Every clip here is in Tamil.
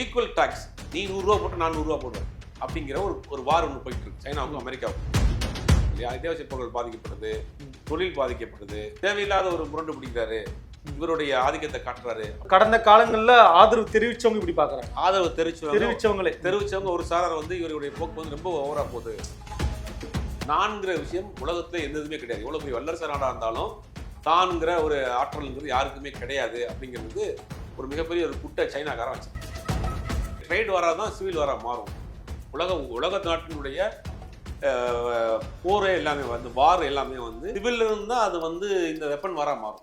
ஈக்குவல் டாக்ஸ் நீ நூறுரூவா போட்டு நான் நூறுரூவா போடுவேன். அப்படிங்கிற ஒரு ஒரு வார் ஒன்று போயிட்டு இருக்கு சைனாவுக்கும் அமெரிக்காவுக்கும். இல்லையா? அத்தியாவசிய பொருட்கள் பாதிக்கப்படுது. தொழில் பாதிக்கப்படுது. தேவையில்லாத ஒரு முரண்டு பிடிக்கிறாரு. இவருடைய ஆதிக்கத்தை காட்டுறாரு. கடந்த காலங்கள்ல ஆதரவு தெரிவிச்சவங்க இப்படி பாக்குறாங்க. ஆதரவு தெரிவிச்சவங்க தெரிவிச்சவங்களே. தெரிவிச்சவங்க ஒரு சாரார் வந்து இவருடைய போக்கு வந்து ரொம்ப ஓவரா போகுது. நான்கிற விஷயம் உலகத்துல எந்த இதுவுமே கிடையாது. எவ்வளவு பெரிய வல்லரசு நாடா இருந்தாலும் தான்ங்கிற ஒரு ஆற்றல்ங்கிறது யாருக்குமே கிடையாது அப்படிங்கிறது ஒரு மிகப்பெரிய ஒரு குட்டை சைனாக்காரன் வச்சு ட்ரேட் வாரா தான் சிவில் வாரா மாறும். உலக உலக நாட்டினுடைய போரே எல்லாமே வந்து வார் எல்லாமே வந்து சிவில் இருந்தால் அது வந்து இந்த வெப்பன் வாரா மாறும்.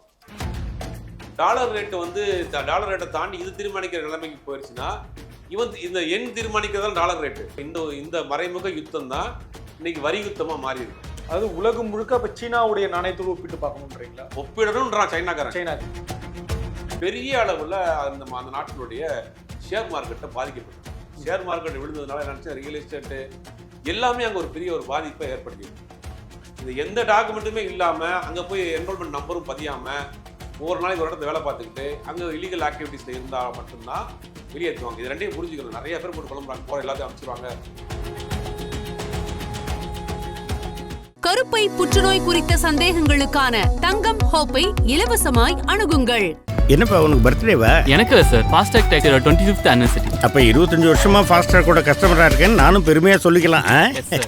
டாலர் ரேட்டு வந்து டாலர் ரேட்டை தாண்டி இது தீர்மானிக்கிற நிலைமைக்கு போயிடுச்சுன்னா இவன் இந்த எண் தீர்மானிக்கிறதால டாலர் ரேட்டு இந்த இந்த மறைமுக யுத்தம் தான் இன்னைக்கு வரி யுத்தமா மாறி இருக்கு அது உலகம் முழுக்க இப்ப சீனாவுடைய நாணயத்தோடு ஒப்பிட்டு பார்க்கணுன்றீங்களா ஒப்பிடணும்ன்றான் சைனாக்காரன். சைனா பெரிய அளவுல அந்த அந்த நாட்டினுடைய ஷேர் மார்க்கெட்டை பாதிக்கப்பட்டது ஷேர் மார்க்கெட் விழுந்ததுனால நினச்சா ரியல் எஸ்டேட்டு எல்லாமே அங்கே ஒரு பெரிய ஒரு பாதிப்பை ஏற்படுத்தியிருக்கு. இது எந்த டாக்குமெண்ட்டுமே இல்லாமல் அங்கே போய் என்ரோல்மெண்ட் நம்பரும் பதியாமல் ஒவ்வொரு நாளைக்கு ஒரு இடத்துல வேலை பார்த்துக்கிட்டு அங்கே இலீகல் ஆக்டிவிட்டீஸில் இருந்தால் மட்டும்தான் வெளியேற்றுவாங்க இது ரெண்டையும் புரிஞ்சுக்கணும். நிறைய பேர் போட்டு குழம்புறாங்க போகிற எல்லாத்தையும் அமைச்சிருவாங்க கருப்பை புற்றுநோய் குறித்த சந்தேகங்களுக்கான தங்கம் ஹோப்பை இலவசமாய் அணுகுங்கள். என்னப்பா உனக்கு பர்த்டேவா எனக்கு சார் ஃபாஸ்டாக் டேக்கரோட டுவெண்ட்டி ஃபிஃப்த் அனிவர்சரி அப்ப இருபத்தஞ்சு வருஷமா ஃபாஸ்ட் ட்ராக்கோட கஸ்டமரா இருக்கேன்னு நானும் பெருமையா சொல்லிக்கலாம்.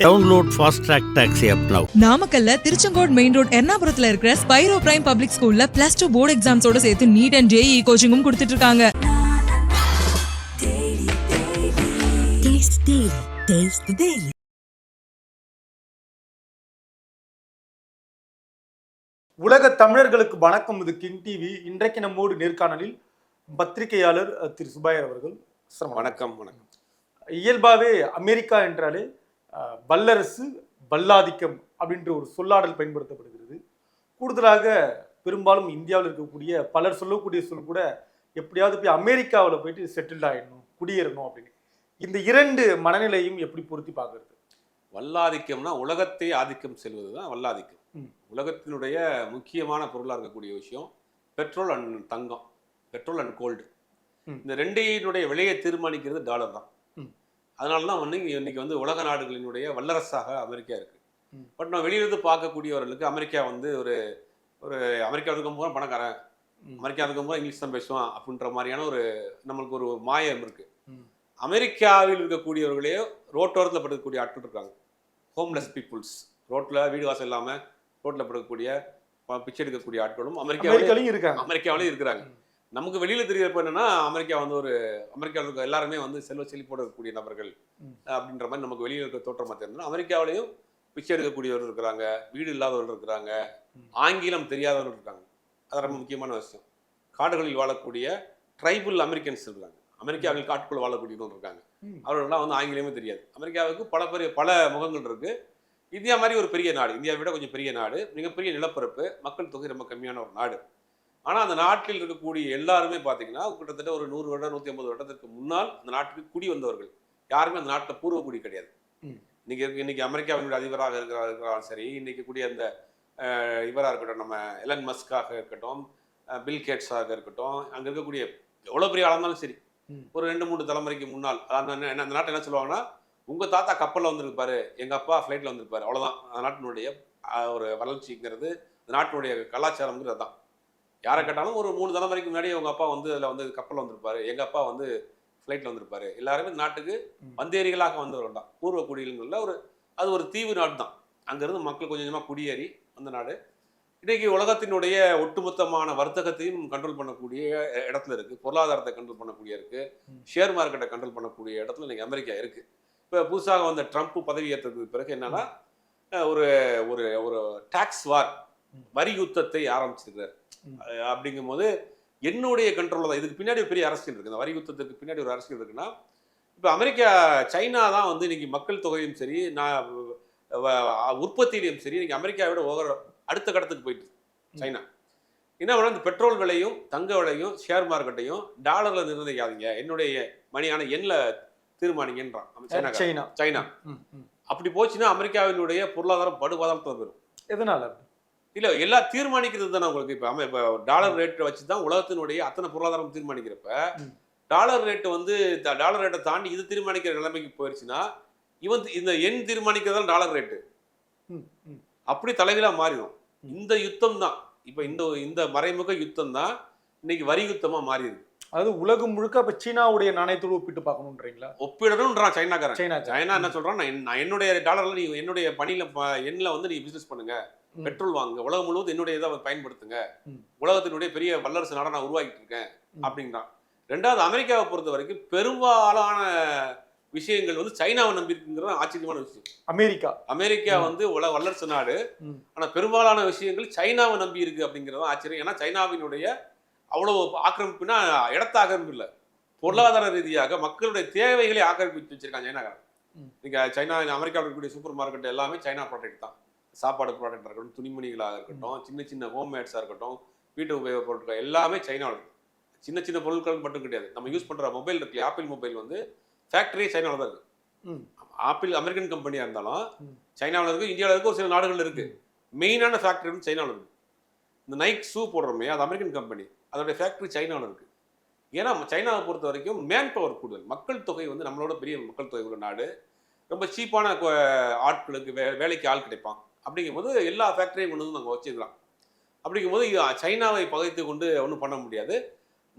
Download Fast Track taxi app now நாமக்கல்ல திருச்செங்கோடு மெயின் ரோட் எர்ணாபுரத்துல இருக்கிற ஸ்பைரோ பிரைம் பப்ளிக் ஸ்கூல்ல பிளஸ் டூ போர்டு எக்ஸாம்ஸோட சேர்த்து நீட் அண்ட் ஜேஇ கோச்சிங்கும் கொடுத்துட்டு இருக்காங்க. உலக தமிழர்களுக்கு வணக்கம். இது கிங் டிவி இன்றைக்கு நம்மோடு நேர்காணலில் பத்திரிகையாளர் திரு சுபாயர் அவர்கள். வணக்கம் வணக்கம். இயல்பாவே அமெரிக்கா என்றாலே வல்லரசு வல்லாதிக்கம் அப்படின்ற ஒரு சொல்லாடல் பயன்படுத்தப்படுகிறது. கூடுதலாக பெரும்பாலும் இந்தியாவில் இருக்கக்கூடிய பலர் சொல்லக்கூடிய சொல் கூட எப்படியாவது போய் அமெரிக்காவில் போயிட்டு செட்டில் ஆயிடணும் குடியேறணும் அப்படின்னு. இந்த இரண்டு மனநிலையும் எப்படி பொருத்தி பார்க்கறது? வல்லாதிக்கம்னா உலகத்தை ஆதிக்கம் செல்வது தான் வல்லாதிக்கம். உலகத்தினுடைய முக்கியமான பொருளாக இருக்கக்கூடிய விஷயம் பெட்ரோல் அண்ட் தங்கம் பெட்ரோல் அண்ட் கோல்டு. இந்த ரெண்டையினுடைய விலையை தீர்மானிக்கிறது டாலர் தான். அதனால தான் வந்து இன்னைக்கு வந்து உலக நாடுகளினுடைய வல்லரசாக அமெரிக்கா இருக்கு. பட் நம்ம வெளியிலிருந்து பார்க்கக்கூடியவர்களுக்கு அமெரிக்கா வந்து ஒரு ஒரு அமெரிக்கா இருக்கும் போது பணக்காரன் ம். அமெரிக்கா இருக்கும் போது இங்கிலீஷ் தான் பேசுவான் அப்படின்ற மாதிரியான ஒரு நம்மளுக்கு ஒரு மாயம் இருக்கு ம். அமெரிக்காவில் இருக்கக்கூடியவர்களே ரோட்டோரத்தில் படுக்கக்கூடிய ஆட்கள் இருக்காங்க ஹோம்லெஸ் பீப்புள்ஸ் ரோட்ல வீடு வாசல் இல்லாம ரோட்ல படுக்கக்கூடிய ப- பிச்சை எடுக்கக்கூடிய ஆட்களும் அமெரிக்காவிலே அமெரிக்காலையும் இருக்காங்க. அமெரிக்காவிலே இருக்கிறாங்க. நமக்கு வெளியில தெரியறப்ப என்னன்னா அமெரிக்கா வந்து ஒரு அமெரிக்காவில் இருக்க எல்லாருமே வந்து செல்வ செழிப்போட இருக்கக்கூடிய நபர்கள். அப்படின்ற மாதிரி நமக்கு வெளியில இருக்க தோற்றமா தெரியும் அமெரிக்காவிலையும் பிச்சை எடுக்கக்கூடியவர்கள் இருக்கிறாங்க வீடு இல்லாதவர்கள் இருக்கிறாங்க. ஆங்கிலம் தெரியாதவர்கள் இருக்காங்க. அது ரொம்ப முக்கியமான விஷயம். காடுகளில் வாழக்கூடிய ட்ரைபல் அமெரிக்கன்ஸ் இருக்காங்க. அமெரிக்காவில் காட்டுக்குள்ள வாழக்கூடியவங்க இருக்காங்க. ம். அவர்கள்லாம் வந்து ஆங்கிலமே தெரியாது. அமெரிக்காவுக்கு பல பெரிய பல முகங்கள் இருக்கு. இந்தியா மாதிரி ஒரு பெரிய நாடு இந்தியாவை விட கொஞ்சம் பெரிய நாடு மிகப்பெரிய நிலப்பரப்பு மக்கள் தொகை ரொம்ப கம்மியான ஒரு நாடு ஆனால் அந்த நாட்டில் இருக்கக்கூடிய எல்லாருமே பார்த்தீங்கன்னா கிட்டத்தட்ட ஒரு நூறு வருடம் நூற்றி ஐம்பது வருடத்திற்கு முன்னால் அந்த நாட்டுக்கு குடி வந்தவர்கள் யாருமே அந்த நாட்டில் பூர்வ குடி கிடையாது. இன்னைக்கு இன்னைக்கு அமெரிக்காவினுடைய அதிபராக இருக்கிறா இருக்கிறாலும் சரி இன்னைக்கு கூடிய அந்த இவராக இருக்கட்டும் நம்ம எலன் மஸ்காக இருக்கட்டும் பில் கேட்ஸாக இருக்கட்டும் அங்கே இருக்கக்கூடிய எவ்வளோ பெரிய ஆளாக இருந்தாலும் சரி. ஒரு ரெண்டு மூணு தலைமுறைக்கு முன்னால் அந்த நாட்டை என்ன சொல்லுவாங்கன்னா உங்கள் தாத்தா கப்பலில் வந்திருப்பாரு எங்கள் அப்பா ஃப்ளைட்டில் வந்திருப்பாரு. அவ்வளோதான் அந்த நாட்டினுடைய ஒரு வளர்ச்சிங்கிறது அந்த நாட்டினுடைய கலாச்சாரம்ங்கிறது அதான். யாரை கேட்டாலும் ஒரு மூணு தலைமுறைக்கு முன்னாடி உங்கள் அப்பா வந்து அதில் வந்து கப்பலில் வந்திருப்பாரு. எங்கள் அப்பா வந்து ஃப்ளைட்டில் வந்திருப்பாரு. எல்லாருமே இந்த நாட்டுக்கு. வந்தேரிகளாக வந்தவர்கள் தான். பூர்வ குடியில்களில் ஒரு அது ஒரு தீவு நாடு தான். அங்கேருந்து மக்கள் கொஞ்சம் கொஞ்சமாக குடியேறி வந்த நாடு. இன்னைக்கு உலகத்தினுடைய ஒட்டுமொத்தமான வர்த்தகத்தையும் கண்ட்ரோல் பண்ணக்கூடிய இடத்துல இருக்கு. பொருளாதாரத்தை கண்ட்ரோல் பண்ணக்கூடிய இருக்கு. ம். ஷேர் மார்க்கெட்டை கண்ட்ரோல் பண்ணக்கூடிய இடத்துல இன்னைக்கு அமெரிக்கா இருக்கு. இப்போ புதுசாக வந்த ட்ரம்ப் பதவி ஏற்றதுக்கு பிறகு என்னன்னா ஒரு ஒரு ஒரு டாக்ஸ் வார். வரி யுத்தத்தை ஆரம்பிச்சிருக்கிறார். ம். அஹ், அப்படிங்கும்போது என்னுடைய கண்ட்ரோலில் தான் இதுக்கு பின்னாடி பெரிய அரசியல் இருக்கு. இந்த வரி யுத்தத்துக்கு பின்னாடி ஒரு அரசியல் இருக்குன்னா இப்போ அமெரிக்கா சைனா தான் வந்து இன்னைக்கு மக்கள் தொகையும் சரி நான் உற்பத்தியிலையும் சரி இன்னைக்கு அமெரிக்காவை விட ஓவர அடுத்த கடத்துக்கு போயிட்டு சைனா. என்ன பண்ணா இந்த பெட்ரோல் விலையும் தங்க விலையும் ஷேர் மார்க்கெட்டையும் டாலர்ல நிர்ணயிக்காதீங்க. என்னுடைய மணியான எண்ணில் தீர்மானிங்கன்றான். சைனா. சைனா. அப்படி போச்சுன்னா அமெரிக்காவினுடைய பொருளாதாரம் படுபாதாரத்தில் போயிடும் எதனால இல்ல எல்லாம் தீர்மானிக்கிறது தானே உங்களுக்கு இப்போ இப்போ டாலர் ரேட் வச்சு தான் உலகத்தினுடைய அத்தனை பொருளாதாரம் தீர்மானிக்கிறப்ப. டாலர் ரேட்டு வந்து டாலர் ரேட்டை தாண்டி இது தீர்மானிக்கிற நிலைமைக்கு போயிடுச்சுன்னா இவன் இந்த எண் தீர்மானிக்கிறதால டாலர் ரேட்டு. அப்படி தலைகீழா மாறிடும் இந்த யுத்தம் தான் இப்போ இந்த இந்த மறைமுக யுத்தம் தான் இன்னைக்கு வரி யுத்தமா மாறி இருக்கு அதாவது உலகம் முழுக்க அப்ப சீனாவுடைய நாணயத்தோடு ஒப்பிட்டு பார்க்கணுன்றீங்களா ஒப்பிடணும்ன்றான் சைனாக்காரன். China China. என்ன சொல்றான்? நான் என்- நான் என்னுடைய டாலர்ல நீ என்னுடைய பணியில எண்ணில் வந்து நீ பிசினஸ் பண்ணுங்க. பெட்ரோல் வாங்குங்க. உலகம் முழுவதும் என்னுடைய இதை பயன்படுத்துங்க. உலகத்தினுடைய பெரிய வல்லரசு நாடா நான் உருவாக்கிட்டு இருக்கேன். அப்படின்றான். ரெண்டாவது அமெரிக்காவை பொறுத்த வரைக்கும் பெரும்பாலான விஷயங்கள் வந்து சைனாவை நம்பி இருக்குங்கிறது ஆச்சரியமான விஷயம். அமெரிக்கா. அமெரிக்கா. வந்து உலக வல்லரசு நாடு. ம். ஆனா பெரும்பாலான விஷயங்கள் சைனாவை நம்பி இருக்கு அப்படிங்கிறது ஆச்சரியம். ஏன்னா சைனாவினுடைய அவ்வளவு ஆக்கிரமிப்புனா இடத்த ஆக்கிரமிப்பு இல்லை பொருளாதார ரீதியாக மக்களுடைய தேவைகளை ஆக்கிரமிப்பு வச்சிருக்காங்க சைனாக்காரன். நீங்க சைனா அமெரிக்காவில் இருக்கக்கூடிய சூப்பர் மார்க்கெட் எல்லாமே சைனா ப்ராடக்ட் தான். சாப்பாடு ப்ராடக்டாக இருக்கட்டும் துணிமணிகளாக இருக்கட்டும் சின்ன சின்ன ஹோம்மேட்ஸாக இருக்கட்டும் வீட்டு உபயோக பொருட்கள் எல்லாமே சைனாவில் இருக்கு. சின்ன சின்ன பொருட்கள் மட்டும் கிடையாது. நம்ம யூஸ் பண்ற மொபைல் இருக்கு ஆப்பிள் மொபைல் வந்து ஃபேக்டரியே சைனாவில் தான் இருக்கு. ம். ஆப்பிள் அமெரிக்கன் கம்பெனியாக இருந்தாலும். சைனாவில் இருக்கு இந்தியாவில் இருக்கு ஒரு சில நாடுகள் இருக்கு. மெயினான ஃபேக்டரி வந்து சைனாவில் இருக்கு. இந்த நைக் ஷூ போடுறோமே அது அமெரிக்கன் கம்பெனி அதோடைய ஃபேக்டரி சைனாவில் இருக்கு. ஏன்னா சைனாவை பொறுத்த வரைக்கும் மேன் பவர் கூடுதல். மக்கள் தொகை வந்து நம்மளோட பெரிய மக்கள் தொகை உள்ள நாடு. ரொம்ப சீப்பான ஆட்களுக்கு வே வேலைக்கு ஆள் கிடைப்பான். அப்படிங்கும்போது எல்லா ஃபேக்டரியும் கொண்டு வந்து நாங்கள் வச்சுக்கலாம் அப்படிங்கும்போது சைனாவை பகைத்து கொண்டு ஒன்றும் பண்ண முடியாது.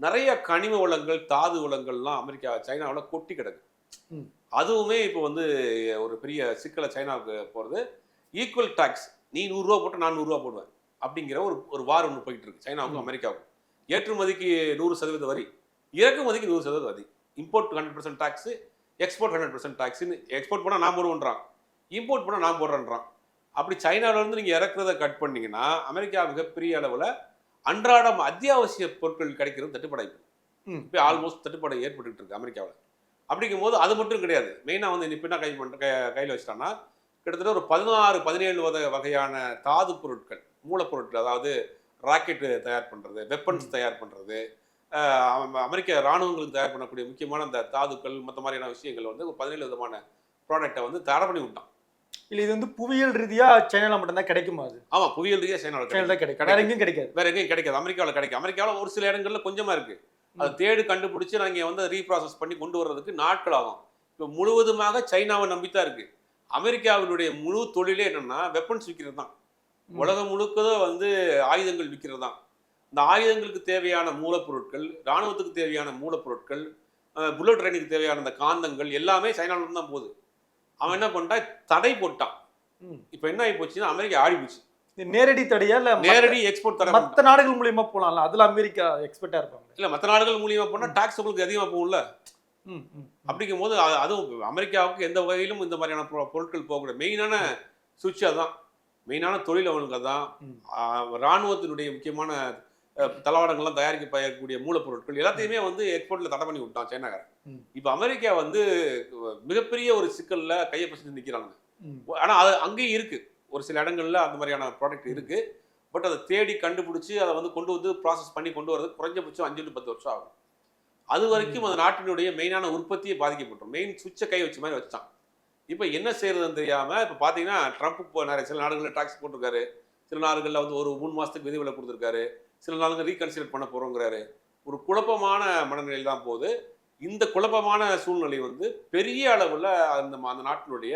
நிறைய கனிம வளங்கள் தாது வளங்கள்லாம் அமெரிக்கா சைனாவில் கொட்டி கிடக்கு. அதுவுமே இப்போ வந்து ஒரு பெரிய சிக்கலை சைனாவுக்கு போகிறது ஈக்குவல் டாக்ஸ் நீ நூறுரூவா போட்டு நான் நூறுரூவா போடுவேன். அப்படிங்கிற ஒரு ஒரு வார் ஒன்று போயிட்டு இருக்கு. சைனாவுக்கும் அமெரிக்காவுக்கும். ஏற்றுமதிக்கு நூறு சதவீத வரி. இறக்குமதிக்கு நூறு சதவீத வரி. Import hundred percent tax export hundred percent டாக்ஸ்னு export பண்ணால் நான் போடுவேன்றான். இம்போர்ட் பண்ணால் நான் போடுறேன்றான். அப்படி சைனால இருந்து நீங்கள் இறக்குறத கட் பண்ணீங்கன்னா அமெரிக்கா மிகப்பெரிய அளவில் அன்றாடம் அத்தியாவசிய பொருட்கள் கிடைக்கிறது தட்டுப்பாடாயிருக்கு ம். இப்போ ஆல்மோஸ்ட் தட்டுப்பாடு ஏற்பட்டுட்டு இருக்கு அமெரிக்காவில். அப்படிங்கும்போது அது மட்டும் கிடையாது. மெயினாக வந்து இப்போ என்ன கை பண்ண கை- கையில் வச்சிட்டான்னா கிட்டத்தட்ட ஒரு பதினாறு பதினேழு வகை வகையான தாது பொருட்கள் மூலப்பொருட்கள் அதாவது ராக்கெட்டு தயார் பண்ணுறது வெப்பன்ஸ் தயார் பண்ணுறது அமெரிக்க இராணுவங்களுக்கு தயார் பண்ணக்கூடிய முக்கியமான அந்த தாதுக்கள் மற்ற மாதிரியான விஷயங்கள் வந்து ஒரு பதினேழு விதமான ப்ராடக்டை வந்து தடை பண்ணி விட்டான். இல்ல இது வந்து புவியியல் ரீதியா சைனால மட்டும்தான் கிடைக்குமா அது? ஆமாம் புவியியல் ரீதியாக சைனாவில் தான் கிடைக்கும். வேற எங்கேயும் கிடைக்காது. வேற எங்கேயும் கிடைக்காது. அமெரிக்காவில் கிடைக்கும். அமெரிக்காவில் ஒரு சில இடங்கள்ல கொஞ்சமா இருக்கு. அதை தேடி கண்டுபிடிச்சு நாங்கள் வந்து ரீப்ராசஸ் பண்ணி கொண்டு வர்றதுக்கு நாட்கள் ஆகும். இப்போ முழுவதுமாக சைனாவை நம்பித்தான் இருக்கு. அமெரிக்காவினுடைய முழு தொழிலே என்னன்னா வெப்பன்ஸ் விற்கிறது தான். உலகம் முழுக்கதும் வந்து ஆயுதங்கள் விற்கிறது தான் இந்த ஆயுதங்களுக்கு தேவையான மூலப்பொருட்கள் இராணுவத்துக்கு தேவையான மூலப்பொருட்கள் புல்லட் ட்ரெயினுக்கு தேவையான அந்த காந்தங்கள் எல்லாமே சைனாவிலிருந்து தான் போகுது. அவன் என்ன பண்ணிட்டான்? தடை போட்டான். இப்போ என்ன ஆகி போச்சுன்னா அமெரிக்கா ஆடி போச்சு. நேரடி தடையா இல்ல நேரடி எக்ஸ்போர்ட் தடை மத்த நாடுகள் மூலியமா போலாம்ல? அதுல அமெரிக்கா எக்ஸ்பர்ட்டா இருப்பாங்க இல்ல மற்ற நாடுகள் மூலியமா போனா டாக்ஸ் உங்களுக்கு அதிகமா போகும்ல. அப்படிங்கும் போது அது- அதுவும் அமெரிக்காவுக்கு எந்த வகையிலும் இந்த மாதிரியான பொருட்கள் போகக்கூடாது. மெயினான சுவிட்ச் அதான் மெயினான தொழில் அவனுக்கு அதான். ம். ஆஹ் ராணுவத்தினுடைய முக்கியமான தளவாடங்கள்லாம் தயாரிக்க பயக்கூடிய மூலப்பொருட்கள் எல்லாத்தையுமே வந்து எக்ஸ்போர்ட்ல தடை பண்ணி விட்டான் சைனாக்காரன். இப்போ அமெரிக்கா வந்து மிகப்பெரிய ஒரு சிக்கல்ல கையை பிடிச்சிட்டு நிக்கிறாங்க ம். ஆனா அது அங்கேயும் இருக்கு. ஒரு சில இடங்கள்ல அந்த மாதிரியான ப்ராடக்ட் இருக்கு. பட் அதை தேடி கண்டுபிடிச்சு அதை வந்து கொண்டு வந்து ப்ராசஸ் பண்ணி கொண்டு வரது குறைஞ்சபட்சம் அஞ்சு to பத்து வருஷம் ஆகும். அது வரைக்கும் அந்த நாட்டினுடைய மெயினான உற்பத்தியை பாதிக்கப்பட்டோம் மெயின் சுவிட்சை கை வச்ச மாதிரி வச்சான் இப்போ என்ன செய்யறதுன்னு தெரியாமல் இப்போ பார்த்தீங்கன்னா ட்ரம்ப் இப்போ நிறைய சில நாடுகளில் டாக்ஸ் போட்டிருக்காரு. சில நாடுகளில் வந்து ஒரு மூணு மாதத்துக்கு விதிவிலக்கு கொடுத்துருக்காரு. சில நாடுகள் ரீகன்சிடர் பண்ண போகிறோங்கிறாரு ஒரு குழப்பமான மனநிலையில் தான் போகுது. இந்த குழப்பமான சூழ்நிலை வந்து பெரிய அளவில் அந்த அந்த நாட்டினுடைய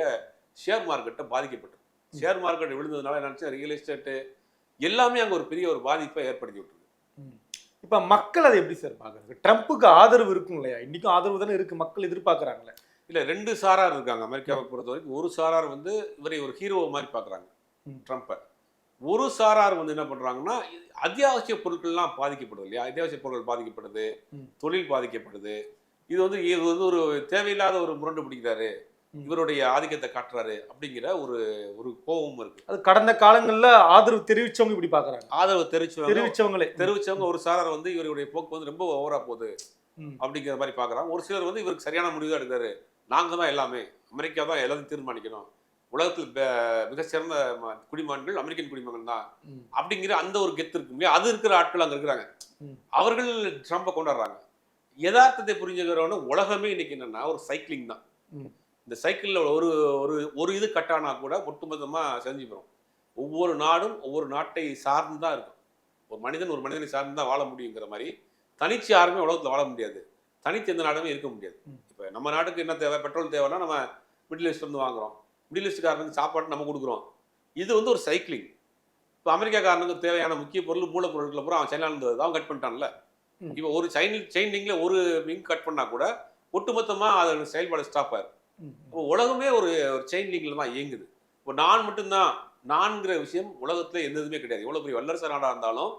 ஷேர் மார்க்கெட்டை பாதிக்கப்பட்டது. ஷேர் மார்க்கெட் விழுந்ததுனால என்ன ரியல் எஸ்டேட்டு எல்லாமே அங்கே ஒரு பெரிய ஒரு பாதிப்பை ஏற்படுத்தி விட்டுருக்கு இப்போ மக்கள் அதை எப்படி சார் பாக்குறது ட்ரம்ப்புக்கு ஆதரவு இருக்கும் இல்லையா? இன்றைக்கும் ஆதரவு தானே இருக்குது மக்கள் எதிர்பார்க்குறாங்களே இல்லை ரெண்டு சாரார் இருக்காங்க. அமெரிக்காவை பொறுத்த வரைக்கும் ஒரு சாரார் வந்து இவரை ஒரு ஹீரோ மாதிரி பார்க்குறாங்க. ட்ரம்ப்பை ஒரு சாரார் வந்து என்ன பண்ணுறாங்கன்னா அத்தியாவசிய பொருட்கள்லாம் பாதிக்கப்படுது இல்லையா? அத்தியாவசிய பொருட்கள் பாதிக்கப்படுது. தொழில் பாதிக்கப்படுது. இது வந்து இது வந்து ஒரு தேவையில்லாத ஒரு முரண்டு பிடிக்கிறாரு. இவருடைய ஆதிக்கத்தை காட்டுறாரு அப்படிங்கிற ஒரு ஒரு கோபமும் இருக்கு. அது கடந்த காலங்கள்ல ஆதரவு தெரிவிச்சவங்க இப்படி பாக்குறாங்க ஆதரவு தெரிவிச்சவங்க தெரிவிச்சவங்களே. தெரிவிச்சவங்க ஒரு சாரார் வந்து இவருடைய போக்கு வந்து ரொம்ப ஓவரா போகுது. அப்படிங்கிற மாதிரி பார்க்குறாங்க. ஒரு சிலர் வந்து இவருக்கு சரியான முடிவு தான் எடுக்கிறாரு. நாங்கள் தான் எல்லாமே. அமெரிக்கா தான் எல்லாத்தையும் தீர்மானிக்கணும். உலகத்தில் மிக சிறந்த குடிமகன்கள் அமெரிக்கன் குடிமகன் தான். அப்படிங்கிற அந்த ஒரு கெத்து இருக்கு இல்லையா? அது இருக்கிற ஆட்கள் அங்கே இருக்கிறாங்க. அவர்கள் ட்ரம்பை கொண்டாடுறாங்க. யதார்த்தத்தை புரிஞ்சுக்கிறவன உலகமே இன்னைக்கு என்னன்னா ஒரு சைக்கிளிங் தான். இந்த சைக்கிளில் ஒரு ஒரு ஒரு இது கட்டானா கூட ஒட்டுமொத்தமாக செஞ்சு போகிறோம் ஒவ்வொரு நாடும் ஒவ்வொரு நாட்டை சார்ந்து தான் இருக்கும். ஒரு மனிதன் ஒரு மனிதனை சார்ந்து தான் வாழ முடியுங்கிற மாதிரி தனிச்சு யாருமே உலகத்தில் வாழ முடியாது. தனித்து எந்த நாடுமே இருக்க முடியாது. இப்போ நம்ம நாட்டுக்கு என்ன தேவை? பெட்ரோல் தேவைன்னா நம்ம மிடில் ஈஸ்ட்ல இருந்து வாங்குறோம். மிடில் ஈஸ்ட்காரனுக்கு சாப்பாடு நம்ம கொடுக்குறோம். இது வந்து ஒரு சைக்கிளிங் இப்போ அமெரிக்காக்காரனுக்கு தேவையான முக்கிய பொருள் மூலப்பொருட்களை பூரா அவன் சைனால இருந்து அவன் கட் பண்ணிட்டான்ல. இப்போ ஒரு செயின் செயின் லிங்க்ல ஒரு லிங்க் கட் பண்ணா கூட ஒட்டுமொத்தமா அதோட செயல்பாடு ஸ்டாப் ஆயிரும். இப்போ உலகமே ஒரு ஒரு செயின் லிங்க்ல தான் இயங்குது. இப்போ நான் மட்டும்தான் நான்கிற விஷயம் உலகத்துல எந்த இதுவுமே கிடையாது. எவ்வளவு பெரிய வல்லரசு நாடா இருந்தாலும்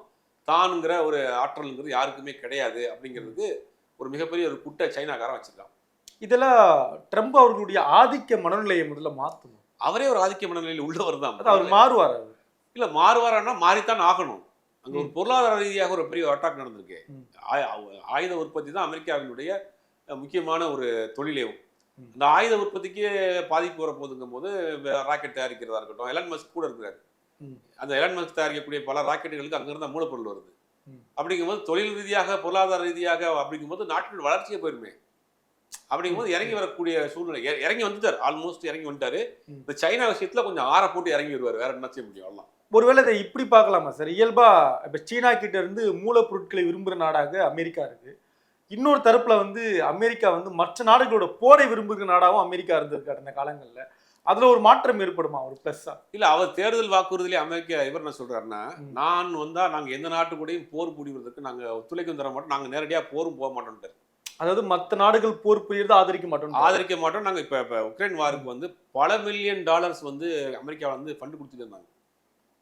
தான்ங்கிற ஒரு ஆற்றல்ங்கிறது யாருக்குமே கிடையாது அப்படிங்கிறதுக்கு ஒரு மிகப்பெரிய ஒரு குட்டை சைனாக்காரன் வச்சிருக்கான். இதெல்லாம் ட்ரம்ப் அவர்களுடைய ஆதிக்க மனநிலையை முதல்ல மாற்றணும் அவரே ஒரு ஆதிக்க மனநிலையில் உள்ளவர் தான். அவர் மாறுவார் இல்ல மாறுவாரான்னா மாறித்தான் ஆகணும். அங்க ஒரு பொருளாதார ரீதியாக ஒரு பெரிய அட்டாக் நடந்திருக்கு. ஆயுத உற்பத்தி தான் அமெரிக்காவினுடைய முக்கியமான ஒரு தொழிலே. இந்த ஆயுத உற்பத்திக்கு பாதிப்பு வரப்போகுதுங்கும் போது ராக்கெட் தயாரிக்கிறதா இருக்கட்டும் எலன் மஸ்க் கூட இருக்கிறாரு. அந்த எலன் மஸ்க் தயாரிக்கக்கூடிய பல ராக்கெட்டுகளுக்கு அங்கிருந்த மூலப்பொருள் வருது. அப்படிங்கும்போது தொழில் ரீதியாக பொருளாதார ரீதியாக அப்படிங்கும்போது நாட்டின் வளர்ச்சியே போயிருமே. அப்படிங்கும்போது இறங்கி வரக்கூடிய சூழ்நிலை இற- இறங்கி வந்துட்டார். ஆல்மோஸ்ட் இறங்கி வந்துட்டாரு. இந்த சைனா விஷயத்துல கொஞ்சம் ஆற போட்டு இறங்கி வருவார். வேற என்ன செய்ய முடியும்? அவ்வளவுதான். ஒருவேளை இதை இப்படி பார்க்கலாமா சார்? இயல்பா இப்ப சீனா கிட்ட இருந்து மூலப்பொருட்களை விரும்புகிற நாடாக அமெரிக்கா இருக்கு. இன்னொரு தரப்புல வந்து அமெரிக்கா வந்து மற்ற நாடுகளோட போரை விரும்புகிற நாடாகவும் அமெரிக்கா இருந்திருக்கு கடந்த காலங்கள்ல. அதுல ஒரு மாற்றம் ஏற்படுமா ஒரு பிளஸ்ஸா இல்ல அவர் தேர்தல் வாக்குறுதியிலே அமெரிக்கா இவர் என்ன சொல்றாருன்னா. நான் வந்தா நாங்க எந்த நாட்டு கூடயும் போர் புரிவதற்கு நாங்க ஒத்துழைக்கும் தர மாட்டோம் நாங்க நேரடியா போரும் போக மாட்டோம் அதாவது மற்ற நாடுகள் போர் புரியறதை ஆதரிக்க மாட்டோம் ஆதரிக்க மாட்டோம் நாங்க இப்ப இப்ப உக்ரைன் வாருக்கு வந்து பல மில்லியன் டாலர்ஸ் வந்து அமெரிக்கா வந்து ஃபண்ட் கொடுத்துட்டு இருந்தாங்க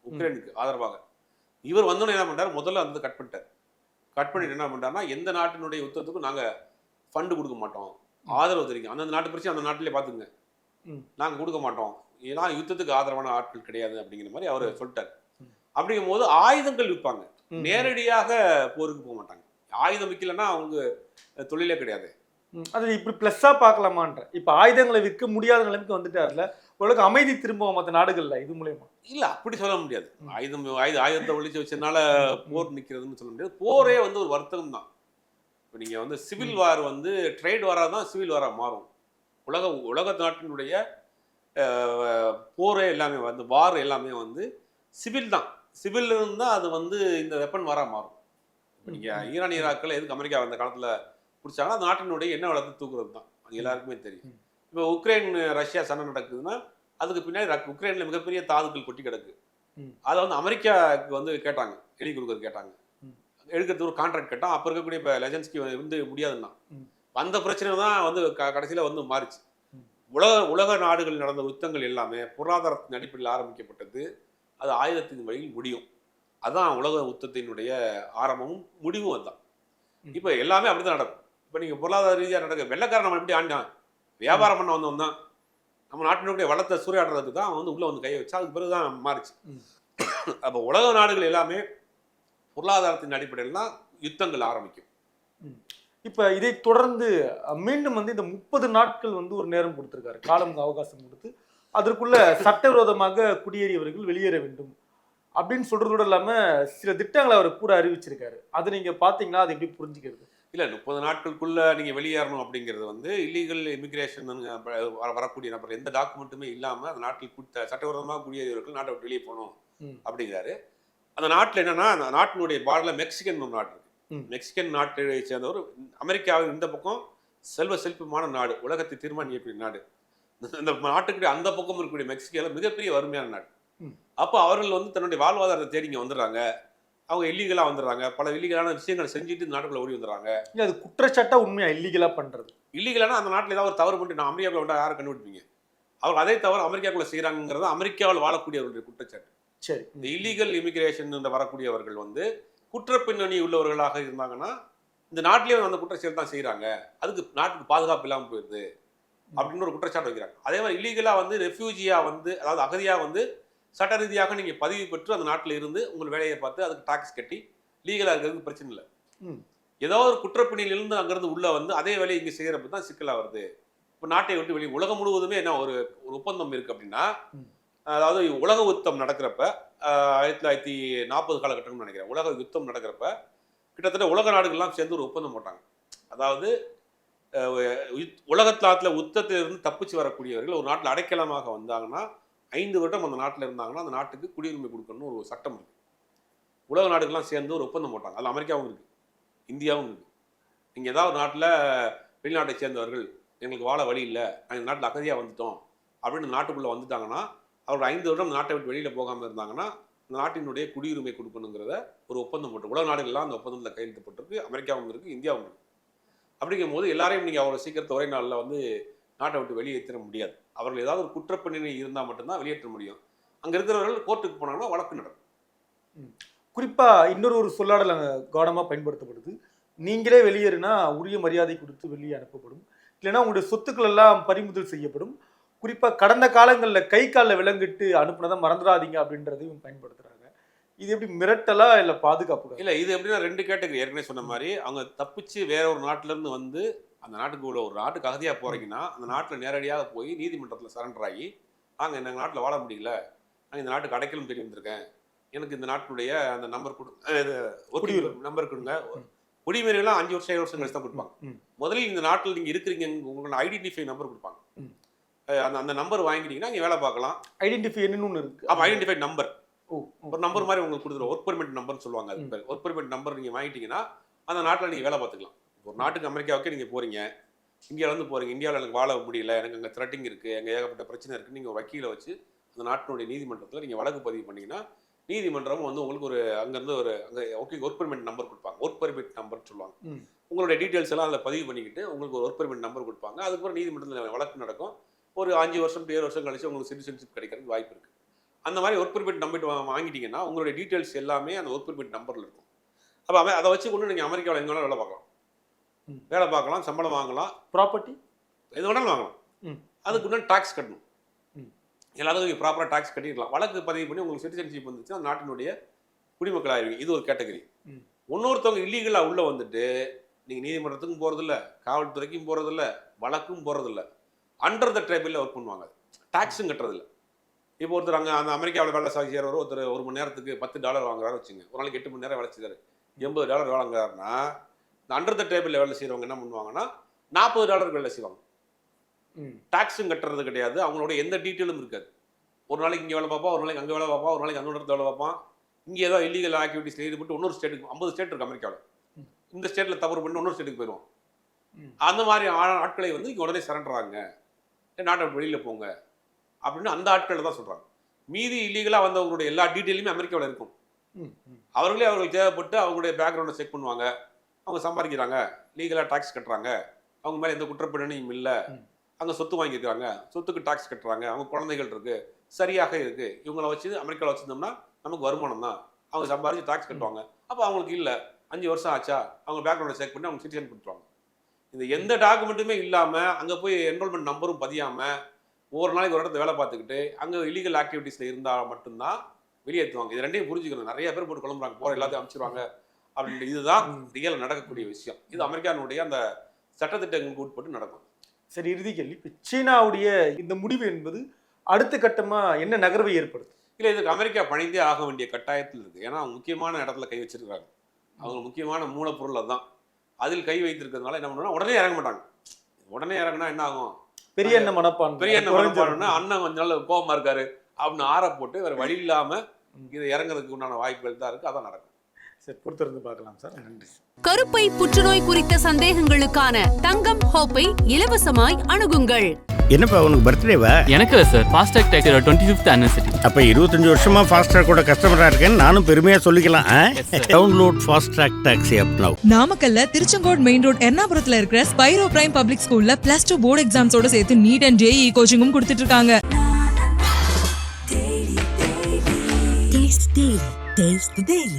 உக்ரைனுக்கு ஆதரவாக. இவர் வந்தோடனே என்ன பண்றாரு? முதல்ல வந்து கட் பண்ணிட்டார். கட் பண்ணிட்டு என்ன பண்றாருன்னா எந்த நாட்டினுடைய யுத்தத்துக்கும் நாங்க ஃபண்ட் கொடுக்க மாட்டோம். ஆதரவு தெரிவிக்கும் அந்தந்த நாட்டு பிரச்சனை அந்த நாட்டிலே பாத்துங்க ம். நாங்க கொடுக்க மாட்டோம். ஏன்னா யுத்தத்துக்கு ஆதரவான ஆட்கள் கிடையாது அப்படிங்கிற மாதிரி அவர் சொல்லிட்டார். அப்படிங்கும் போது ஆயுதங்கள் விற்பாங்க. நேரடியாக போருக்கு போக மாட்டாங்க. ஆயுதம் விற்கலன்னா அவங்க தொழிலே கிடையாது. அது இப்படி பிளஸ்ஸா பார்க்கலாமான்ற. இப்ப ஆயுதங்களை விற்க முடியாத நிலைமைக்கு வந்துட்டார்ல. உலக அமைதி திரும்ப மற்ற நாடுகள்ல இது மூலயமா. இல்ல அப்படி சொல்ல முடியாது. ஆயுதம் ஆயுத ஆயுதத்தை ஒழிச்சு வச்சதுனால போர் நிக்கிறதுன்னு சொல்ல முடியாது. போரே வந்து ஒரு வர்த்தகம் தான். இப்போ நீங்க வந்து சிவில் வார் வந்து ட்ரேட் வாரா தான் சிவில் வாரா மாறும். உலக உலக நாட்டினுடைய போரே எல்லாமே வந்து வார் எல்லாமே வந்து சிவில் தான். சிவில் இருந்தால் அது வந்து இந்த வெப்பன் வாரா மாறும். இப்போ நீங்க ஈரான் ஈராக்கில் எதுக்கு அமெரிக்கா அந்த காலத்துல பிடிச்சாங்கன்னா அந்த நாட்டினுடைய எண்ணெய் வளர்த்து தூக்குறது தான். அது எல்லாருக்குமே தெரியும். இப்போ உக்ரைன் ரஷ்யா சண்டை நடக்குதுன்னா அதுக்கு பின்னாடி உக்ரைன்ல மிகப்பெரிய தாதுக்கள் கொட்டி கிடக்கு. அதை வந்து அமெரிக்காவுக்கு வந்து கேட்டாங்க. எழுதி கொடுக்கறது கேட்டாங்க. ம். எடுக்கிறது ஒரு கான்ட்ராக்ட் கேட்டால் அப்போ இருக்கக்கூடிய இப்போ லெஜன்ஸ்கி வந்து முடியாதுன்னா. அந்த பிரச்சனை தான் வந்து க கடைசியில் வந்து மாறிச்சு. உலக உலக நாடுகள் நடந்த யுத்தங்கள் எல்லாமே பொருளாதாரத்தின் அடிப்படையில் ஆரம்பிக்கப்பட்டது. அது ஆயுதத்தின் வழியில் முடியும். அதான் உலக யுத்தத்தினுடைய ஆரம்பமும் முடிவும் அதுதான். இப்போ எல்லாமே அப்படிதான் நடக்கும். இப்போ நீங்கள் பொருளாதார ரீதியாக நடக்க வெள்ளக்காரன் நம்ம எப்படி ஆண்டான் வியாபாரம் பண்ண வந்தவன் தான். நம்ம நாட்டினுடைய வளத்தை சூறையாடுறதுக்கு தான் அவன் வந்து உள்ளே வந்து கையை வச்சா அதுக்கு பிறகு தான் மாறிச்சு. அப்போ உலக நாடுகள் எல்லாமே பொருளாதாரத்தின் அடிப்படையில் தான் யுத்தங்கள் ஆரம்பிக்கும். இப்ப இதை தொடர்ந்து மீண்டும் வந்து இந்த முப்பது நாட்கள் வந்து ஒரு நேரம் கொடுத்திருக்காரு. காலம் அவகாசம் கொடுத்து அதற்குள்ள சட்டவிரோதமாக குடியேறியவர்கள் வெளியேற வேண்டும் அப்படின்னு சொல்றதோட இல்லாம சில திட்டங்களை அவர் கூட அறிவிச்சிருக்காரு. அது நீங்க பாத்தீங்கன்னா அது எப்படி புரிஞ்சுக்கிறது? இல்லை முப்பது நாட்களுக்குள்ள நீங்கள் வெளியேறணும் அப்படிங்கிறது வந்து இல்லீகல் இமிகிரேஷன் வரக்கூடிய நபர் எந்த டாக்குமெண்ட்டுமே இல்லாமல் அந்த நாட்டில் சட்டவிரோதமாக குடியேறியவர்கள் நாட்டை விட்டு வெளியே போகணும். அப்படிங்கிறாரு. அந்த நாட்டில் என்னன்னா அந்த நாட்டினுடைய பார்டரில் மெக்சிகன் ஒரு நாடு. மெக்சிகன் நாட்டை சேர்ந்தவர். அமெரிக்காவின் இந்த பக்கம் செல்வ செழிப்புமான நாடு உலகத்தை தீர்மானிக்கக்கூடிய நாடு. இந்த நாட்டுக்கு அந்த பக்கம் இருக்கக்கூடிய மெக்சிகோல மிகப்பெரிய வறுமையான நாடு. அப்போ அவர்கள் வந்து தன்னுடைய வாழ்வாதாரத்தை தேடி இங்கே வந்துடுறாங்க. அவங்க இல்லீகலாக வந்துடுறாங்க. பல இல்லீகலான விஷயங்களை செஞ்சுட்டு நாட்டுக்குள்ள ஓடி வந்துடுறாங்க. இல்ல அது குற்றச்சாட்டா உண்மையா? இல்லீகலா பண்றது. இல்லீகலானா அந்த நாட்டில் ஏதாவது ஒரு தவறு பண்ணிட்டு நான் அமெரிக்காவில் வந்தால் யாரை கண்டுபிடிப்பீங்க? அவங்க அதே தவிர அமெரிக்காக்குள்ள செய்கிறாங்கிறது அமெரிக்காவில் வாழக்கூடியவர்களுடைய குற்றச்சாட்டு. சரி. இந்த இல்லீகல் இமிகிரேஷன் வரக்கூடியவர்கள் வந்து குற்ற பின்னணி உள்ளவர்களாக இருந்தாங்கன்னா இந்த நாட்டிலேயே அந்த குற்றச்செயல் தான் செய்கிறாங்க அதுக்கு நாட்டுக்கு பாதுகாப்பு இல்லாமல் போயிடுது அப்படின்னு ஒரு குற்றச்சாட்டு வைக்கிறாங்க அதே மாதிரி இல்லீகலாக வந்து ரெஃப்யூஜியாக வந்து அதாவது அகதியாக வந்து சட்ட ரீதியாக நீங்கள் பதிவு பெற்று அந்த நாட்டில் இருந்து உங்கள் வேலையை பார்த்து அதுக்கு டாக்ஸ் கட்டி லீகலாக இருக்கிறதுக்கு பிரச்சனை இல்லை. ஏதோ ஒரு குற்றப்பிணியிலிருந்து அங்கேருந்து உள்ளே வந்து அதே வேலையை இங்கே செய்கிறப்ப தான் சிக்கலாக வருது இப்போ நாட்டை விட்டு வெளியே உலகம் முழுவதுமே என்ன ஒரு ஒரு ஒப்பந்தம் இருக்குது அப்படின்னா. அதாவது உலக யுத்தம் நடக்கிறப்ப ஆயிரத்தி தொள்ளாயிரத்தி நாற்பது காலகட்டம்னு நினைக்கிறேன். உலக யுத்தம் நடக்கிறப்ப கிட்டத்தட்ட உலக நாடுகள்லாம் சேர்ந்து ஒரு ஒப்பந்தம் போட்டாங்க. அதாவது அஹ், உலகத்தாத்துல யுத்தத்திலிருந்து தப்பிச்சு வரக்கூடியவர்கள் ஒரு நாட்டில் அடைக்கலமாக வந்தாங்கன்னா ஐந்து வருடம் அந்த நாட்டில் இருந்தாங்கன்னா அந்த நாட்டுக்கு குடியுரிமை கொடுக்கணும்னு ஒரு சட்டம் இருக்கு. உலக நாடுகள்லாம் சேர்ந்து ஒரு ஒப்பந்தம் போட்டாங்க. அதில் அமெரிக்காவும் இருக்கு. இந்தியாவும் இருக்கு. நீங்கள் ஏதாவது நாட்டில் வெளிநாட்டை சேர்ந்தவர்கள் எங்களுக்கு வாழ வழி இல்லை நாங்கள் நாட்டில் அகதியாக வந்துட்டோம் அப்படின்னு நாட்டுக்குள்ளே வந்துட்டாங்கன்னா அவர்கள் ஐந்து வருடம் நாட்டை விட்டு வெளியில் போகாமல் இருந்தாங்கன்னா நாட்டினுடைய குடியுரிமை கொடுக்கணுங்கிறத ஒரு ஒப்பந்தம் போட்டு உலக நாடுகள்லாம் அந்த ஒப்பந்தத்தில் கையெழுத்தப்பட்டிருக்கு அமெரிக்காவும் இருக்குது இந்தியாவும் இருக்குது அப்படிங்கும் போது எல்லாரையும் நீங்கள் அவ்வளோ சீக்கிரத்தை ஒரே நாளில் வந்து நாட்டை விட்டு வெளியேற்ற முடியாது. அவர்கள் ஏதாவது ஒரு குற்றப்பின்னணி இருந்தால் மட்டும்தான் வெளியேற்ற முடியும். அங்கே இருக்கிறவர்கள் கோர்ட்டுக்கு போனாங்கன்னா வழக்கு நடக்கும். குறிப்பாக இன்னொரு ஒரு சொல்லாடல் அங்கே கவனமாக பயன்படுத்தப்படுது. நீங்களே வெளியேறினா உரிய மரியாதை கொடுத்து வெளியே அனுப்பப்படும். இல்லைன்னா உங்களுடைய சொத்துக்கள் எல்லாம் பறிமுதல் செய்யப்படும். குறிப்பா கடந்த காலங்களில் கை காலில் விலங்கிட்டு அனுப்புனதை மறந்துடாதீங்க அப்படின்றதையும் பயன்படுத்துறாங்க. இது எப்படி மிரட்டலா இல்ல பாதுகாப்பு இல்லை இது எப்படின்னா ரெண்டு கேட்டகரி. ஏற்கனவே சொன்ன மாதிரி அவங்க தப்பிச்சு வேற ஒரு நாட்டுல இருந்து வந்து அந்த நாட்டுக்கு உள்ள ஒரு நாட்டுக்கு அகதியாக போறீங்கன்னா அந்த நாட்டில் நேரடியாக போய் நீதிமன்றத்தில் சரண்டர் ஆகி நாங்கள் இந்த நாட்டில் வாழ முடியல. நான் இந்த நாட்டுக்கு அடைக்கலம் தேடி வந்திருக்கேன். எனக்கு இந்த நாட்டினுடைய அந்த நம்பர் கொடு குடியுரிமை. நம்பர் கொடுங்க. குடியுரிமையெல்லாம் அஞ்சு வருஷம் ஏழு வருஷம் கழிச்சு தான் கொடுப்பாங்க. முதலில் இந்த நாட்டில் நீங்கள் இருக்கிறீங்க உங்களோட ஐடென்டிஃபை நம்பர் கொடுப்பாங்க. அந்த அந்த நம்பர் வாங்கிட்டீங்கன்னா நீங்கள் வேலை பார்க்கலாம். ஐடென்டிஃபை என்னன்னு ஒன்று இருக்கு. அப்போ ஐடென்டிஃபை நம்பர். ஒரு நம்பர் மாதிரி உங்களுக்கு கொடுத்துருவோம். ஒர்க் பெர்மிட் நம்பர்னு சொல்லுவாங்க அது. பேர் ஒர்க் பெர்மிட் நம்பர் நீங்கள் வாங்கிட்டீங்கன்னா அந்த நாட்டில் நீங்கள் வேலை பார்த்துக்கலாம். ஒரு நாட்டுக்கு அமெரிக்காவுக்கு நீங்கள் போகிறீங்க இந்தியாவில இருந்து போகிறீங்க இந்தியாவில் எனக்கு வாழ முடியல. எனக்கு அங்கே த்ரெட்டிங் இருக்குது எங்கே ஏகப்பட்ட பிரச்சனை இருக்குது நீங்கள் வக்கீலை வச்சு அந்த நாட்டினுடைய நீதிமன்றத்தில் நீங்கள் வழக்கு பதிவு பண்ணீங்கன்னா நீதிமன்றம் வந்து உங்களுக்கு ஒரு அங்கேருந்து ஒரு அங்கே ஓகே ஒர்க் பெர்மிட் நம்பர் கொடுப்பாங்க. ஒர்க் பெர்மிட் நம்பர்னு சொல்லுவாங்க. உங்களுடைய டீட்டெயில்ஸ் எல்லாம் அதில் பதிவு பண்ணிக்கிட்டு உங்களுக்கு ஒரு ஒர்க் பெர்மிட் நம்பர் கொடுப்பாங்க. அதுக்கப்புறம் நீதிமன்றத்தில் வழக்கு நடக்கும். ஒரு அஞ்சு வருஷம் ஏழு வருஷம் கழிச்சு உங்களுக்கு சிட்டிசன்ஷிப் கிடைக்கிறதுக்கு வாய்ப்பு இருக்குது அந்த மாதிரி ஒர்க் பெர்மிட் நம்பர் வாங்கிட்டீங்கன்னா உங்களுடைய டீட்டெயில்ஸ் எல்லாமே அந்த ஒர்க் பெர்மிட் நம்பரில் இருக்கும். அப்போ அவன் அதை வச்சு கொண்டு நீங்கள் அமெரிக்காவில் எங்கே வேணாலும் வேலை பார்க்கலாம். வேலை பார்க்கலாம் சம்பளம் வாங்கலாம். ப்ராப்பர்ட்டி எது வேணாலும் வாங்கலாம். ம். அதுக்கு முன்னாடி டாக்ஸ் கட்டணும். எல்லாத்துக்கும் நீங்கள் ப்ராப்பராக டாக்ஸ் கட்டிடலாம். வழக்கு பதிவு பண்ணி உங்களுக்கு சிட்டிசன்ஷிப் வந்துச்சு அந்த நாட்டினுடைய குடிமக்கள் ஆயிருவீங்க இது ஒரு கேட்டகரி. இன்னொருத்தவங்க இல்லீகலாக உள்ளே வந்துட்டு நீங்கள் நீதிமன்றத்துக்கும் போகிறதில்ல காவல்துறைக்கும் போகிறதில்ல வழக்கும் போகிறதில்ல அண்டர் த ட்ரைபிளில் ஒர்க் பண்ணுவாங்க. டாக்ஸும் கட்டுறதில்ல. இப்போ ஒருத்தர் அங்கே அந்த அமெரிக்காவில் வேலை செய்கிறவர் ஒருத்தர் ஒரு மணி நேரத்துக்கு பத்து டாலர் வாங்குறாரு வச்சுங்க ஒரு நாளைக்கு எட்டு மணி நேரம் வேலை செய்கிறாரு எண்பது டாலர் வாங்குறாருன்னா இந்த அண்டர் த டேபிளில் வேலை செய்கிறவங்க என்ன பண்ணுவாங்கன்னா நாற்பது டாலருக்கு வேலை செய்வாங்க. டாக்ஸும் கட்டுறது கிடையாது. அவங்களோட எந்த டீட்டெயிலும் இருக்காது. ஒரு நாளைக்கு இங்கே வேலை பார்ப்பா ஒரு நாளைக்கு அங்கே வேலை பார்ப்பா ஒரு நாளைக்கு அந்த இடத்துல வேலை பார்ப்பான். இங்கே ஏதோ இல்லீகல் ஆக்டிவிட்டிஸில் ஈடுபட்டு இன்னொரு ஸ்டேட்டுக்கு ஐம்பது ஸ்டேட் இருக்கு அமெரிக்காவில். இந்த ஸ்டேட்டில் தவறு பண்ணி இன்னொரு ஸ்டேட்டுக்கு போயிடுவோம். அந்த மாதிரி ஆட்களை வந்து இங்கே உடனே சரண்டராங்க நாட்டை வெளியில் போங்க. அப்படின்னு அந்த ஆட்களை தான் சொல்கிறாங்க மீதி இல்லீகலாக வந்தவங்களுடைய எல்லா டீட்டெயிலுமே அமெரிக்காவில் இருக்கும். அவர்களே அவர்களுக்கு தேவைப்பட்டு அவங்களுடைய பேக்ரவுண்டை செக் பண்ணுவாங்க. அவங்க சம்பாதிக்கிறாங்க. லீகலாக டாக்ஸ் கட்டுறாங்க. அவங்க மேலே எந்த குற்றப்பின்னணியும் இல்லை. அங்கே சொத்து வாங்கியிருக்காங்க சொத்துக்கு டாக்ஸ் கட்டுறாங்க. அவங்க குழந்தைகள் இருக்கு. சரியாக இருக்கு. இவங்கள வச்சு அமெரிக்காவில் வச்சிருந்தோம்னா நமக்கு வருமானம் தான். அவங்க சம்பாதிச்சு டாக்ஸ் கட்டுவாங்க. அப்போ அவங்களுக்கு இல்லை. அஞ்சு வருஷம் ஆச்சா? அவங்க பேக்ரவுண்டை செக் பண்ணி அவங்க சிட்டிசன் கொடுத்துருவாங்க. இந்த எந்த டாக்குமெண்ட்டுமே இல்லாமல் அங்கே போய் என்ரோல்மெண்ட் நம்பரும் பதியாமல் ஒவ்வொரு நாளைக்கு ஒரு இடத்துல வேலை பார்த்துக்கிட்டு அங்கே இல்லீகல் ஆக்டிவிட்டீஸில் இருந்தால் மட்டும்தான் வெளியேற்றுவாங்க இது ரெண்டையும் புரிஞ்சுக்கணும். நிறைய பேர் போட்டு குழம்புறாங்க போகிற எல்லாத்தையும் அனுப்பிச்சிருவாங்க அப்படின்ட்டு இதுதான் ரியல் நடக்கக்கூடிய விஷயம். இது அமெரிக்கானுடைய அந்த சட்டத்திட்டங்களுக்கு உட்பட்டு நடக்கும். சரி இறுதி கேள்வி. இப்ப சீனாவுடைய இந்த முடிவு என்பது அடுத்த கட்டமா என்ன நகர்வை ஏற்படுத்தும்? இல்லை இதுக்கு அமெரிக்கா பணிந்தே ஆக வேண்டிய கட்டாயத்தில் இருக்குது ஏன்னா முக்கியமான இடத்துல கை வச்சிருக்காங்க அவங்க முக்கியமான மூலப்பொருள் அதான் அதில் கை வைத்திருக்கிறதுனால என்ன பண்ணுவாங்க உடனே இறங்க மாட்டாங்க. உடனே இறங்குனா என்ன ஆகும்? பெரிய என்ன மனப்பான்மை. பெரிய குறைஞ்சிரும். பண்ணணும்னா அண்ணன் கொஞ்ச நாள் கோபமா இருக்காரு அப்படின்னு ஆற போட்டு வேற வழி இல்லாம இது இறங்குறதுக்கு உண்டான வாய்ப்புகள் தான் இருக்கு. அதான் நடக்கும். சரி பொறுத்திருந்து பார்க்கலாம் சார். நன்றி. கருப்பை புற்றுநோய் குறித்த சந்தேகங்களுக்கான தங்கம் ஹோப்பை இலவசமாய் அணுகுங்கள். என்னப்பா உனக்கு பர்த்டேவா எனக்கு இல்லை sir. Fastrack twenty fifth anniversary அப்ப இருபத்தஞ்சு வருஷமா ஃபாஸ்ட்ராக் கூட கஸ்டமரா இருக்கேன்னு நானும் பெருமையா சொல்லிக்கலாம். Download Fastrack taxi app now நாமக்கல்ல திருச்செங்கோடு மெயின் ரோட் எர்ணாபுரத்துல இருக்கிற ஸ்பைரோ பிரைம் பப்ளிக் ஸ்கூல்ல பிளஸ் டூ போர்டு எக்ஸாம்ஸோட சேர்த்து நீட் அண்ட் ஜேஇ கோச்சிங்கும் கொடுத்துட்டு இருக்காங்க. Taste the daily.